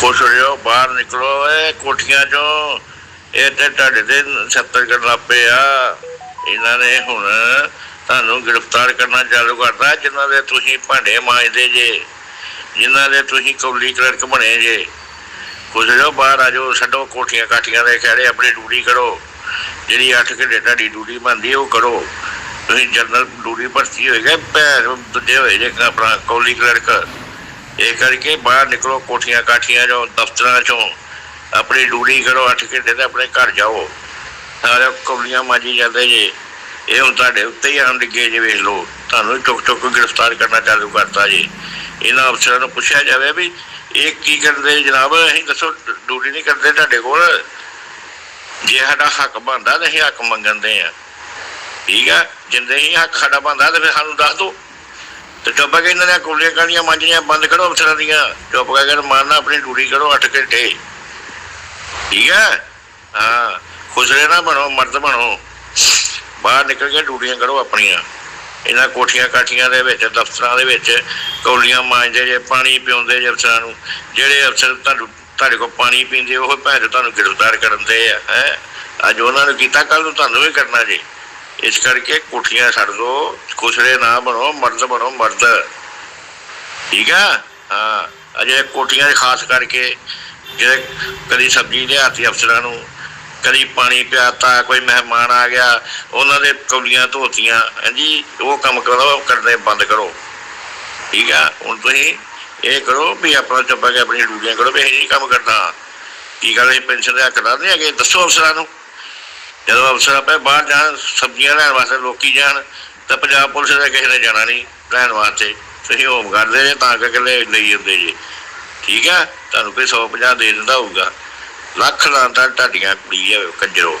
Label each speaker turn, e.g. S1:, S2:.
S1: ਖੁਸ਼ ਹੋ ਬਾਹਰ ਨਿਕਲੋ ਏ ਕੋਠੀਆਂ ਚੋਂ। ਇਹ ਤੇ ਤੁਹਾਡੇ ਦੇ ਛੱਤਰ ਕਰਨ ਪਏ ਆ। ਇਹਨਾਂ ਨੇ ਹੁਣ ਤੁਹਾਨੂੰ ਗ੍ਰਿਫਤਾਰ ਕਰਨਾ ਚਾਲੂ ਕਰਤਾ, ਜਿਨ੍ਹਾਂ ਦੇ ਤੁਸੀਂ ਭਾਂਡੇ ਮਾਂਜਦੇ ਜੇ, ਜਿਨ੍ਹਾਂ ਦੇ ਤੁਸੀਂ ਕੌਲੀ ਕਲਰਕ ਬਣੇ ਜੇ। ਖੁਸ਼ ਹੋ ਬਾਹਰ ਆ ਜਾਓ, ਛੱਡੋ ਕੋਠੀਆਂ ਕਾਠੀਆਂ ਦੇ ਖੜੇ ਆਪਣੀ ਡਿਊਟੀ ਕਰੋ। ਜਿਹੜੀ 8 ਘੰਟੇ ਤੁਹਾਡੀ ਡਿਊਟੀ ਬਣਦੀ, ਉਹ ਕਰੋ। ਤੁਸੀਂ ਜਨਰਲ ਡਿਊਟੀ ਭਰਤੀ ਹੋਏਗਾ, ਭੈਣ ਦੂਜੇ ਹੋਏ ਜੇ ਆਪਣਾ ਕੌਲੀ ਕਲਰਕ। ਇਹ ਕਰਕੇ ਬਾਹਰ ਨਿਕਲੋ, ਕੋਠੀਆਂ ਕਾਠੀਆਂ ਚੋਂ ਦਫ਼ਤਰਾਂ ਚੋਂ ਆਪਣੀ ਡਿਊਟੀ ਕਰੋ 8 ਘੰਟੇ ਤੇ ਆਪਣੇ ਘਰ ਜਾਓ। ਸਾਰੇ ਕੌਲੀਆਂ ਮਾਜੀ ਜਾਂਦੇ ਜੇ। ਇਹ ਹੁਣ ਤੁਹਾਡੇ ਉੱਤੇ ਹੀ ਆਣ ਲੱਗੇ ਜੇ, ਵੇਖ ਲਓ। ਤੁਹਾਨੂੰ ਟੁਕ ਟੁਕ ਗ੍ਰਿਫਤਾਰ ਕਰਨਾ ਚਾਲੂ ਕਰਤਾ ਜੀ। ਇਹਨਾਂ ਅਫਸਰਾਂ ਨੂੰ ਪੁੱਛਿਆ ਜਾਵੇ ਵੀ ਇਹ ਕੀ ਕਰਦੇ? ਜਨਾਬ, ਅਸੀਂ ਦੱਸੋ, ਡਿਊਟੀ ਨਹੀਂ ਕਰਦੇ ਤੁਹਾਡੇ ਕੋਲ? ਜੇ ਸਾਡਾ ਹੱਕ ਬਣਦਾ ਤੇ ਅਸੀਂ ਹੱਕ ਮੰਗਣ ਦੇ ਆ। ਠੀਕ ਆ? ਜਿੰਦੇ ਹੀ ਹੱਕ ਸਾਡਾ ਬਣਦਾ ਤੇ ਫਿਰ ਸਾਨੂੰ ਦੱਸ ਦਿਓ। ਤੇ ਚੁੱਪ ਕਰਕੇ ਇਹਨਾਂ ਦੀਆਂ ਕੁਲੀਆਂ ਕਾਲੀਆਂ ਮਾਂਜੀਆਂ ਬੰਦ ਕਰੋ ਅਫਸਰਾਂ ਦੀਆਂ। ਚੁੱਪ ਕਰਕੇ ਮਾਰਨਾ, ਆਪਣੀ ਡਿਊਟੀ ਕਰੋ 8 ਘੰਟੇ। ਠੀਕ ਹੈ? ਹਾਂ ਖੁਸਰੇ ਨਾ ਬਣੋ, ਮਰਦ ਬਣੋ। ਬਾਹਰ ਨਿਕਲ ਕੇ ਡਿਊਟੀਆਂ ਕਰੋ ਆਪਣੀਆਂ। ਇਹਨਾਂ ਕੋਠੀਆਂ ਕਾਠੀਆਂ ਦੇ ਵਿੱਚ, ਦਫ਼ਤਰਾਂ ਦੇ ਵਿੱਚ ਕੌਲੀਆਂ ਮਾਂਜਦੇ ਜੇ, ਪਾਣੀ ਪਿਉਂਦੇ ਜੇ ਅਫਸਰਾਂ ਨੂੰ। ਜਿਹੜੇ ਅਫਸਰ ਤੁਹਾਨੂੰ, ਤੁਹਾਡੇ ਕੋਲ ਪਾਣੀ ਪੀਂਦੇ, ਉਹ ਭੈਣ ਤੁਹਾਨੂੰ ਗ੍ਰਿਫਤਾਰ ਕਰਨ ਦੇ ਆ, ਹੈ? ਅੱਜ ਉਹਨਾਂ ਨੂੰ ਕੀਤਾ ਕੱਲ ਨੂੰ ਤੁਹਾਨੂੰ ਵੀ ਕਰਨਾ ਜੀ। ਇਸ ਕਰਕੇ ਕੋਠੀਆਂ ਛੱਡ ਦੋ ਖੁਸਰੇ ਨਾ ਬਣੋ, ਮਰਦ ਬਣੋ, ਮਰਦ। ਠੀਕ ਆ? ਹਾਂ, ਅਜੇ ਕੋਠੀਆਂ ਖਾਸ ਕਰਕੇ ਜਿਹੜੇ ਕਦੀ ਸਬਜ਼ੀ ਲਿਆਤੀ ਅਫਸਰਾਂ ਨੂੰ, ਕਦੀ ਪਾਣੀ ਪਿਆਤਾ, ਕੋਈ ਮਹਿਮਾਨ ਆ ਗਿਆ, ਉਹਨਾਂ ਦੇ ਕੌਲੀਆਂ ਧੋਤੀਆਂ, ਹਾਂਜੀ, ਉਹ ਕੰਮ ਕਰੋ ਕਰਨੇ ਬੰਦ ਕਰੋ। ਠੀਕ ਆ? ਹੁਣ ਤੁਸੀਂ ਇਹ ਕਰੋ ਵੀ ਆਪਣਾ ਚੁੱਪ ਕੇ ਆਪਣੀ ਡਿਊਟੀਆਂ ਕਰੋ, ਵੀ ਇਹ ਕੰਮ ਕਰਨਾ। ਕੀ ਗੱਲ ਹੈ, ਪੈਨਸ਼ਨ ਦੇ ਹੱਕ ਨਹੀਂ ਹੈਗੇ? ਦੱਸੋ ਅਫਸਰਾਂ ਨੂੰ। ਜਦੋਂ ਅਫਸਰ ਆਪੇ ਬਾਹਰ ਜਾਣ, ਸਬਜ਼ੀਆਂ ਲੈਣ ਵਾਸਤੇ ਲੋਕੀ ਜਾਣ, ਤਾਂ ਪੰਜਾਬ ਪੁਲਿਸ ਦਾ ਕਿਸੇ ਨੇ ਜਾਣਾ ਨਹੀਂ ਲੈਣ ਵਾਸਤੇ। ਤੁਸੀਂ ਹੋਮ ਕਰਦੇ ਜੇ, ਤਾਂ ਕਰਕੇ ਲੈ ਲਈ ਜਾਂਦੇ ਜੀ। ਠੀਕ ਆ? ਤੁਹਾਨੂੰ ਕੋਈ 150 ਦੇ ਦਿੰਦਾ ਹੋਊਗਾ। ਲੱਖ ਲਾਂਤਾਂ ਤੁਹਾਡੀਆਂ ਕੁੜੀ ਆ ਕੰਜਰੋ।